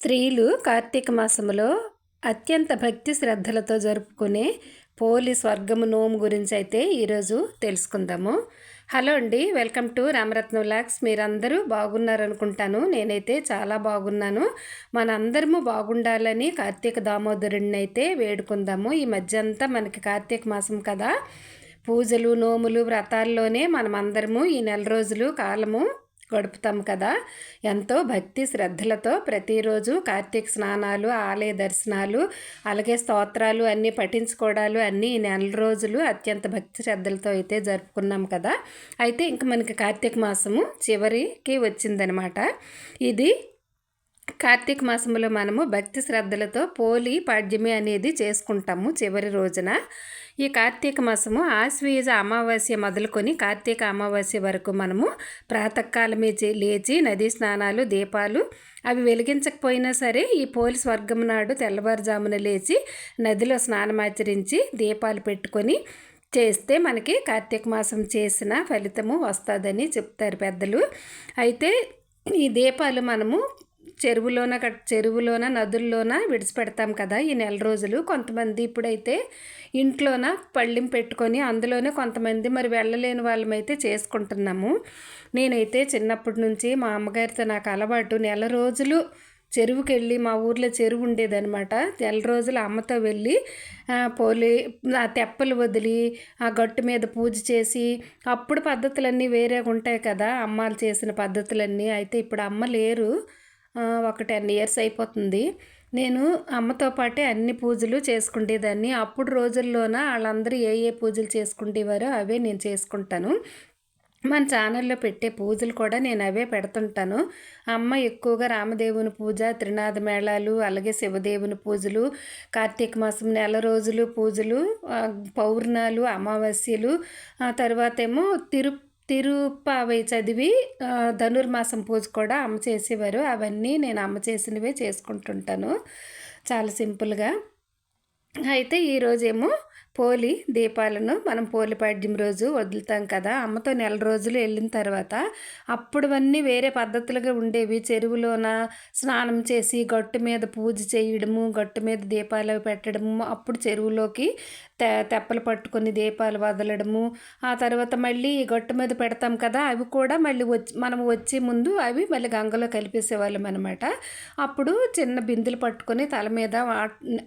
స్త్రీలు కార్తీక మాసములో అత్యంత భక్తి శ్రద్ధలతో జరుపుకునే పోలి స్వర్గము నోము గురించి అయితే ఈరోజు తెలుసుకుందాము. హలో అండి వెల్కమ్ టు రామరత్నం లాక్స్ మీరందరూ బాగున్నారనుకుంటాను. నేనైతే చాలా బాగున్నాను. మనందరము బాగుండాలని కార్తీక దామోదరుడిని అయితే వేడుకుందాము. ఈ మధ్య అంతా మనకి కార్తీక మాసం కదా. పూజలు నోములు వ్రతాల్లోనే మనమందరము ఈ నెల రోజులు కాలము గడుపుతాం కదా. ఎంతో భక్తి శ్రద్ధలతో ప్రతిరోజు కార్తీక స్నానాలు ఆలయ దర్శనాలు అలాగే స్తోత్రాలు అన్నీ పఠించుకోవడాలు అన్నీ ఈ నెల రోజులు అత్యంత భక్తి శ్రద్ధలతో అయితే జరుపుకున్నాం కదా. అయితే ఇంక మనకి కార్తీక మాసము చివరికి వచ్చిందనమాట. ఇది కార్తీక మాసంలో మనము భక్తి శ్రద్ధలతో పోలి పాడ్యమి అనేది చేసుకుంటాము చివరి రోజున. ఈ కార్తీక మాసము ఆశ్వీజ అమావాస్య మొదలుకొని కార్తీక అమావాస్య వరకు మనము ప్రాతకాలమే లేచి నదీ స్నానాలు దీపాలు అవి వెలిగించకపోయినా సరే ఈ పోలి స్వర్గం నాడు తెల్లవారుజామున లేచి నదిలో స్నానమాచరించి దీపాలు పెట్టుకొని చేస్తే మనకి కార్తీక మాసం చేసిన ఫలితము వస్తుందని చెప్తారు పెద్దలు. అయితే ఈ దీపాలు మనము చెరువులోన చెరువులోన నదుల్లోన విడిచిపెడతాం కదా ఈ నెల రోజులు. కొంతమంది ఇప్పుడైతే ఇంట్లోన పళ్ళెం పెట్టుకొని అందులోనే కొంతమంది మరి వెళ్ళలేని వాళ్ళమైతే చేసుకుంటున్నాము. నేనైతే చిన్నప్పటి నుంచి మా అమ్మగారితో నాకు అలవాటు నెల రోజులు చెరువుకి వెళ్ళి మా ఊర్లో చెరువు ఉండేదనమాట నెల రోజులు అమ్మతో వెళ్ళి పోలి ఆ తెప్పలు వదిలి ఆ గట్టు మీద పూజ చేసి అప్పుడు పద్ధతులన్నీ వేరేగా ఉంటాయి కదా. అమ్మాలు చేసిన పద్ధతులన్నీ. అయితే ఇప్పుడు అమ్మ లేరు. ఒక టెన్ ఇయర్స్ అయిపోతుంది. నేను అమ్మతో పాటే అన్ని పూజలు చేసుకునేదాన్ని అప్పుడు రోజుల్లోన వాళ్ళందరూ ఏ ఏ పూజలు చేసుకునేవారో అవే నేను చేసుకుంటాను. మన ఛానల్లో పెట్టే పూజలు కూడా నేను అవే పెడుతుంటాను. అమ్మ ఎక్కువగా రామదేవుని పూజ త్రినాథ మేళాలు అలాగే శివదేవుని పూజలు కార్తీక మాసం నెల రోజులు పూజలు పౌర్ణాలు అమావాస్యలు తర్వాత ఏమో తిరు తిరుపావై చదివి ధనుర్మాసం పూజ కూడా అమ్మ చేసేవారు. అవన్నీ నేను అమ్మ చేసినవే చేసుకుంటుంటాను. చాలా సింపుల్గా. అయితే ఈరోజేమో పోలి దీపాలను మనం పోలిపాడ్యం రోజు వదులుతాం కదా. అమ్మతో నెల రోజులు వెళ్ళిన తర్వాత అప్పుడువన్నీ వేరే పద్ధతులుగా ఉండేవి. చెరువులోన స్నానం చేసి గట్టు మీద పూజ చేయడము గట్టు మీద దీపాలు పెట్టడము అప్పుడు చెరువులోకి తె తెప్పలు పట్టుకొని దీపాలు వదలడము. ఆ తర్వాత మళ్ళీ గట్టు మీద పెడతాం కదా అవి కూడా మళ్ళీ వచ్చి మనం వచ్చే ముందు అవి మళ్ళీ గంగలో కలిపేసేవాళ్ళం అనమాట అప్పుడు చిన్న బిందులు పట్టుకొని తల మీద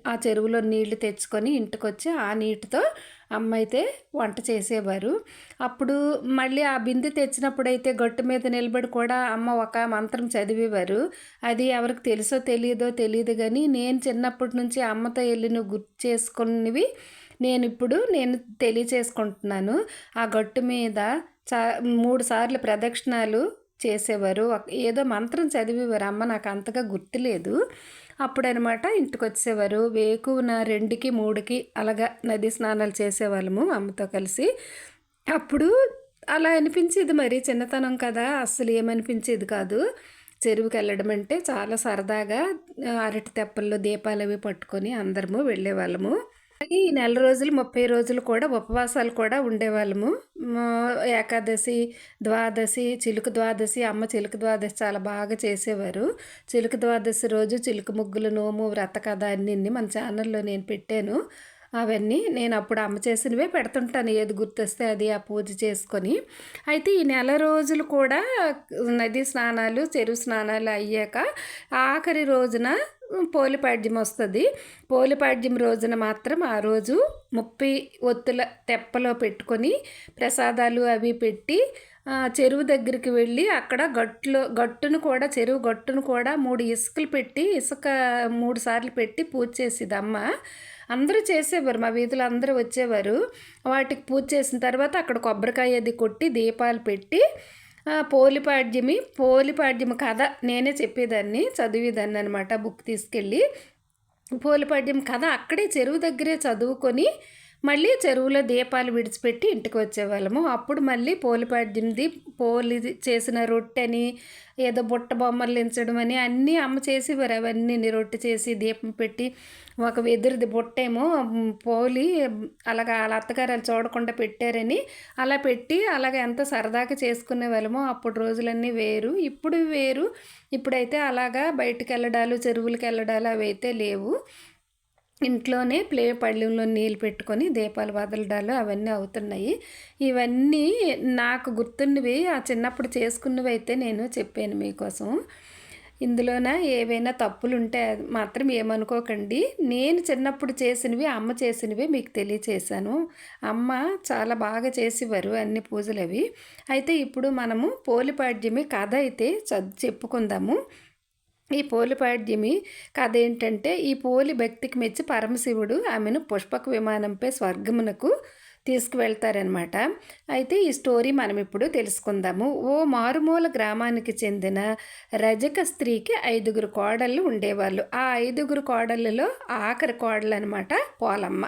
ఆ చెరువులో నీళ్ళు తెచ్చుకొని ఇంటికి వచ్చి ఆ నీటితో అమ్మ అయితే వంట చేసేవారు. అప్పుడు మళ్ళీ ఆ బిందె తెచ్చినప్పుడైతే గట్టు మీద నిలబడి కూడా అమ్మ ఒక మంత్రం చదివేవారు. అది ఎవరికి తెలుసో తెలియదో తెలియదు కానీ నేను చిన్నప్పటి నుంచి అమ్మతో వెళ్ళి గుర్తు చేసుకున్నవి నేను ఇప్పుడు నేను తెలియచేసుకుంటున్నాను. ఆ గట్టు మీద చా మూడు సార్లు ప్రదక్షిణాలు చేసేవారు. ఏదో మంత్రం చదివేవారు. అమ్మ నాకు అంతగా గుర్తులేదు. అప్పుడనమాట ఇంటికి వచ్చేవారు వేకున రెండుకి మూడుకి అలాగా నది స్నానాలు చేసేవాళ్ళము అమ్మతో కలిసి. అప్పుడు అలా అనిపించేది మరి. చిన్నతనం కదా అస్సలు ఏమనిపించేది కాదు. చెరువుకి వెళ్ళడం అంటే చాలా సరదాగా అరటి తెప్పల్లో దీపాలు అవి పట్టుకొని అందరము వెళ్ళేవాళ్ళము. ఈ నెల రోజులు ముప్పై రోజులు కూడా ఉపవాసాలు కూడా ఉండేవాళ్ళము. ఏకాదశి ద్వాదశి చిలుక ద్వాదశి అమ్మ చిలుక ద్వాదశి చాలా బాగా చేసేవారు. చిలుక ద్వాదశి రోజు చిలుక ముగ్గులు నోము వ్రత కథ అన్నీ మన ఛానల్లో నేను పెట్టాను. అవన్నీ నేను అప్పుడు అమ్మ చేసినవే పెడుతుంటాను ఏది గుర్తొస్తే అది ఆ పూజ చేసుకొని. అయితే ఈ నెల రోజులు కూడా నది స్నానాలు చెరువు స్నానాలు అయ్యాక ఆఖరి రోజున పోలిపాడ్యం వస్తుంది. పోలిపాడ్యం రోజున మాత్రం ఆ రోజు ముప్పై ఒత్తుల తెప్పలో పెట్టుకొని ప్రసాదాలు అవి పెట్టి చెరువు దగ్గరికి వెళ్ళి అక్కడ గట్టులో గట్టును కూడా చెరువు గట్టును కూడా మూడు ఇసుకలు పెట్టి ఇసుక మూడు సార్లు పెట్టి పూజ చేసేది అమ్మ అందరూ చేసేవారు మా వీధులు అందరూ వచ్చేవారు. వాటికి పూజ చేసిన తర్వాత అక్కడ కొబ్బరికాయ అది కొట్టి దీపాలు పెట్టి పోలిపాడ్యమి పోలిపాడ్యమి కథ నేనే చెప్పేదాన్ని చదివేదాన్ని అనమాట బుక్ తీసుకెళ్ళి. పోలిపాడ్యం కథ అక్కడే చెరువు దగ్గరే చదువుకొని మళ్ళీ చెరువులో దీపాలు విడిచిపెట్టి ఇంటికి వచ్చేవాళ్ళము. అప్పుడు మళ్ళీ పోలిపాడ్యంది పోలి చేసిన రొట్టెని ఏదో బుట్ట బొమ్మలు లించడం అని అన్నీ అమ్మ చేసేవారు. అవన్నీ రొట్టె చేసి దీపం పెట్టి ఒక ఎదురుది బుట్టేమో పోలి అలాగా వాళ్ళ అత్తగారు చూడకుండా పెట్టారని అలా పెట్టి అలాగ ఎంత సరదాగా చేసుకునే వాళ్ళమో అప్పుడు రోజులన్నీ వేరు. ఇప్పుడు వేరు. ఇప్పుడైతే అలాగా బయటికి వెళ్ళడాలు చెరువులకి వెళ్ళడాలు అవి అయితే లేవు. ఇంట్లోనే ప్లే పళ్ళెంలో నీళ్ళు పెట్టుకొని దీపాలు వదలడాలు అవన్నీ అవుతున్నాయి. ఇవన్నీ నాకు గుర్తున్నవి ఆ చిన్నప్పుడు చేసుకున్నవి అయితే నేను చెప్పాను మీకోసం. ఇందులోన ఏవైనా తప్పులు ఉంటే మాత్రం ఏమనుకోకండి. నేను చిన్నప్పుడు చేసినవి అమ్మ చేసినవి మీకు తెలియచేశాను. అమ్మ చాలా బాగా చేసేవారు అన్ని పూజలు అవి అయితే ఇప్పుడు మనము పోలిపాడ్యమి కథ అయితే చదువు చెప్పుకుందాము. ఈ పోలిపాడ్యమి కథ ఏంటంటే ఈ పోలి భక్తికి మెచ్చి పరమశివుడు ఆమెను పుష్పక విమానంపై స్వర్గమునకు తీసుకువెళ్తారనమాట అయితే ఈ స్టోరీ మనం ఇప్పుడు తెలుసుకుందాము. ఓ మారుమూల గ్రామానికి చెందిన రజక స్త్రీకి ఐదుగురు కోడళ్ళు ఉండేవాళ్ళు. ఆ ఐదుగురు కోడళ్ళలో ఆఖరి కోడలు అనమాట పోలమ్మ.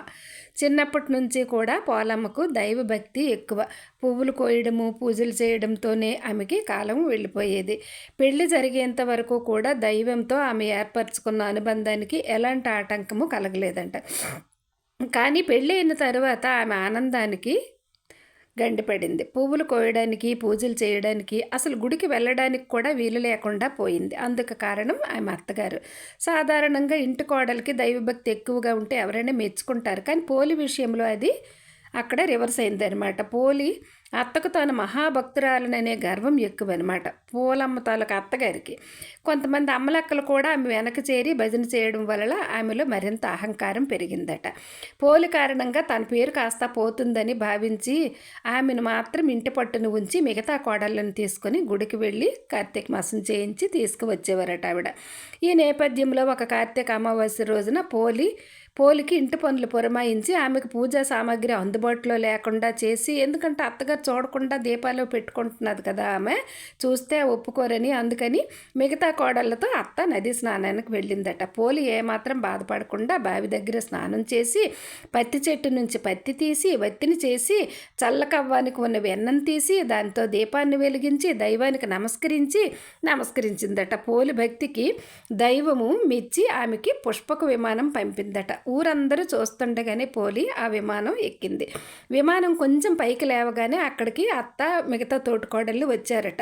చిన్నప్పటి నుంచి కూడా పోలమ్మకు దైవభక్తి ఎక్కువ. పువ్వులు కోయడము పూజలు చేయడంతోనే ఆమెకి కాలం వెళ్ళిపోయేది. పెళ్ళి జరిగేంత వరకు కూడా దైవంతో ఆమె ఏర్పరచుకున్న అనుబంధానికి ఎలాంటి ఆటంకము కలగలేదంట. కానీ పెళ్ళైన తర్వాత ఆమె ఆనందానికి గండిపడింది పువ్వులు కోయడానికి పూజలు చేయడానికి అసలు గుడికి వెళ్ళడానికి కూడా వీలు లేకుండా పోయింది. అందుకు కారణం ఆమె అత్తగారు. సాధారణంగా ఇంటి కోడలికి దైవభక్తి ఎక్కువగా ఉంటే ఎవరైనా మెచ్చుకుంటారు. కానీ పోలి విషయంలో అది అక్కడ రివర్స్ అయిందనమాట పోలి అత్తకు తాను మహాభక్తురాలననే గర్వం ఎక్కువ అనమాట పూలమ్మ తాలూకు అత్తగారికి. కొంతమంది అమ్మలక్కలు కూడా ఆమె వెనక చేరి భజన చేయడం వల్ల ఆమెలో మరింత అహంకారం పెరిగిందట. పోలి కారణంగా తన పేరు కాస్త పోతుందని భావించి ఆమెను మాత్రం ఇంటి పట్టును ఉంచి మిగతా కోడళ్ళను తీసుకొని గుడికి వెళ్ళి కార్తీక మాసం చేయించి తీసుకువచ్చేవారట ఆవిడ. ఈ నేపథ్యంలో ఒక కార్తీక అమావాస్య రోజున పోలి పోలికి ఇంటి పనులు పురమాయించి ఆమెకు పూజా సామాగ్రి అందుబాటులో లేకుండా చేసి ఎందుకంటే అత్తగారు చూడకుండా దీపాలు పెట్టుకుంటున్నది కదా ఆమె చూస్తే ఒప్పుకోరని. అందుకని మిగతా కోడళ్ళతో అత్త నది స్నానానికి వెళ్ళిందట. పోలి ఏమాత్రం బాధపడకుండా బావి దగ్గర స్నానం చేసి పత్తి చెట్టు నుంచి పత్తి తీసి వత్తిని చేసి చల్లకవ్వానికి ఉన్న వెన్నం తీసి దాంతో దీపాన్ని వెలిగించి దైవానికి నమస్కరించి నమస్కరించిందట. పోలి భక్తికి దైవము మెచ్చి ఆమెకి పుష్పక విమానం పంపిందట. ఊరందరూ చూస్తుండగానే పోలి ఆ విమానం ఎక్కింది. విమానం కొంచెం పైకి లేవగానే అక్కడికి అత్త మిగతా తోటికోడళ్ళు వచ్చారట.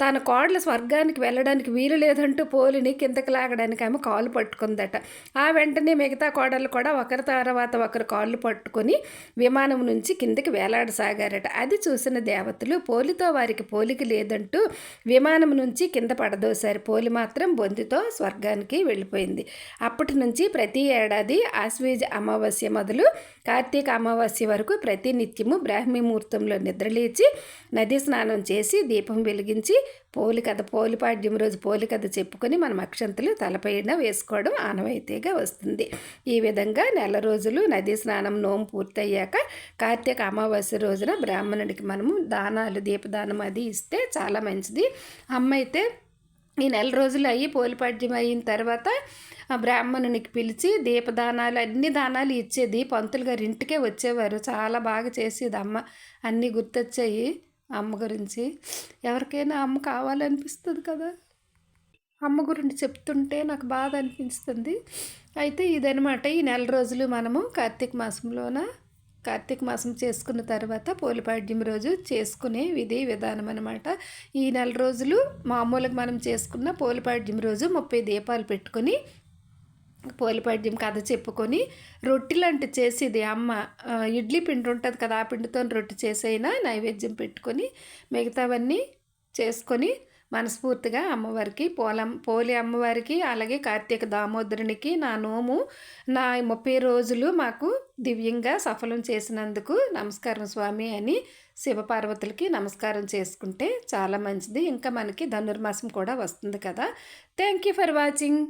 తన కోడలు స్వర్గానికి వెళ్ళడానికి వీలు లేదంటూ పోలిని కిందకి లాగడానికి ఆమె కాలు పట్టుకుందట. ఆ వెంటనే మిగతా కోడళ్ళు కూడా ఒకరి తర్వాత ఒకరు కాళ్ళు పట్టుకొని విమానం నుంచి కిందకి వేలాడసాగారట. అది చూసిన దేవతలు పోలితో వారికి పోలిక లేదంటూ విమానం నుంచి కింద పడదోశారు. పోలి మాత్రం బొందితో స్వర్గానికి వెళ్ళిపోయింది. అప్పటి నుంచి ప్రతి ఏడాది ఆశ్వేజ అమావాస్య మొదలు కార్తీక అమావాస్య వరకు ప్రతి నిత్యము బ్రాహ్మీ ముహూర్తంలో నిద్రలేచి నది స్నానం చేసి దీపం వెలిగించి పోలి కథ పోలిపాడ్యం రోజు పోలి కథ చెప్పుకొని మనం అక్షంతలు తలపైన వేసుకోవడం ఆనవాయితీగా వస్తుంది. ఈ విధంగా నెల రోజులు నదీ స్నానం నోము పూర్తయ్యాక కార్తీక అమావాస్య రోజున బ్రాహ్మణుడికి మనము దానాలు దీపదానం అది ఇస్తే చాలా మంచిది. అమ్మ అయితే ఈ నెల రోజులు అయ్యి పోలిపాడ్యం అయిన తర్వాత బ్రాహ్మణునికి పిలిచి దీపదానాలు అన్ని దానాలు ఇచ్చేది పంతులు గారి ఇంటికే వచ్చేవారు. చాలా బాగా చేసేది అమ్మ. అన్నీ గుర్తొచ్చాయి అమ్మ గురించి. ఎవరికైనా అమ్మ కావాలనిపిస్తుంది కదా? అమ్మ గురించి చెప్తుంటే నాకు బాధ అనిపిస్తుంది. అయితే ఇదనమాట ఈ నెల రోజులు మనము కార్తీక మాసంలోన కార్తీక మాసం చేసుకున్న తర్వాత పోలిపాడ్యం రోజు చేసుకునే విధి విధానం అనమాట ఈ నెల రోజులు మామూలుగా మనం చేసుకున్న పోలిపాడ్యం రోజు ముప్పై దీపాలు పెట్టుకొని పోలిపాడ్యం కథ చెప్పుకొని రొట్టె లాంటి చేసేది అమ్మ. ఇడ్లీ పిండి ఉంటుంది కదా ఆ పిండితో రొట్టె చేసైనా నైవేద్యం పెట్టుకొని మిగతావన్నీ చేసుకొని మనస్ఫూర్తిగా అమ్మవారికి పోలం పోలి అమ్మవారికి అలాగే కార్తీక దామోదరునికి నా నోము నా ముప్పై రోజులు మాకు దివ్యంగా సఫలం చేసినందుకు నమస్కారం స్వామి అని శివపార్వతులకి నమస్కారం చేసుకుంటే చాలా మంచిది. ఇంకా మనకి ధనుర్మాసం కూడా వస్తుంది కదా. Thank you for watching